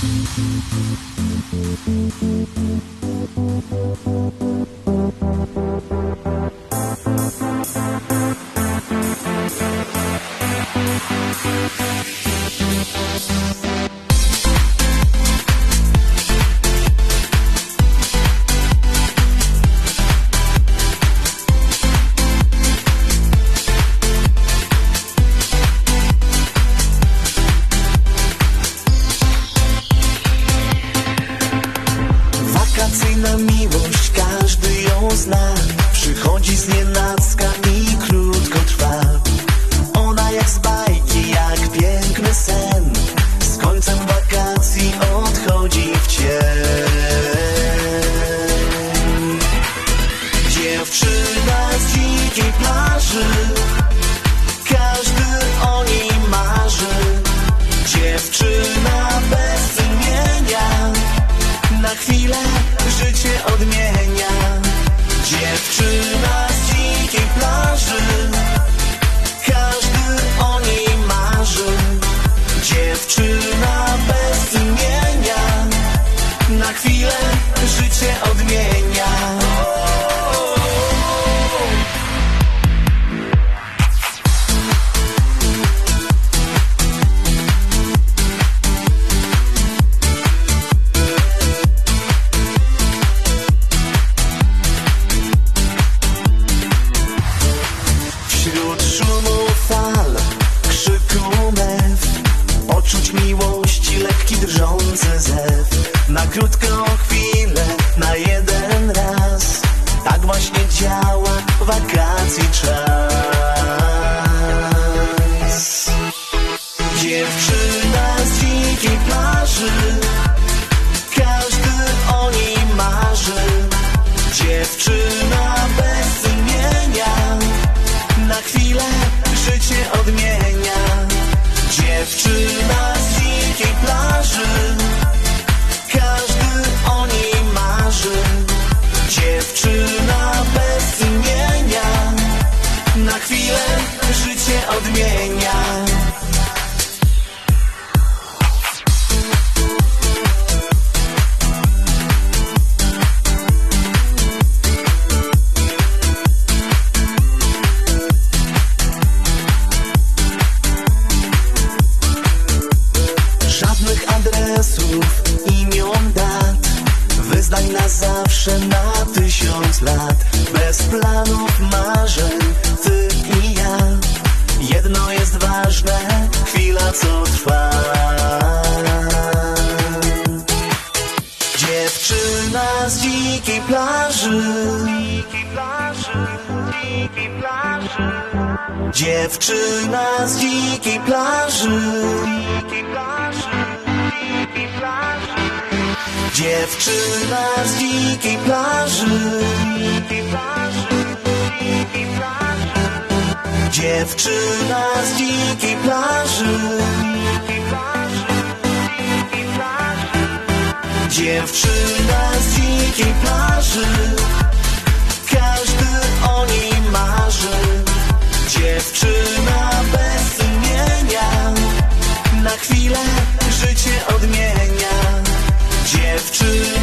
Thank you. Plaży chwilę, na jeden raz. Tak właśnie działa wakacji czas. Dziewczyna z dzikiej plaży Każdy o niej marzy. Dziewczyna bez imienia Na chwilę życie odmienia. Dziewczyna z dzikiej plaży Na chwilę życie odmienia. Żadnych adresów, imion, dat. Wyznań na zawsze, na tysiąc lat. Bez planów, marzeń, Dziewczyna z dzikiej plaży. Dziewczyna z dzikiej plaży. Dziewczyna z dzikiej plaży Dziewczyna z dzikiej plaży. Każdy o niej marzy. Dziewczyna bez imienia. Na chwilę życie odmienia. Dziewczyna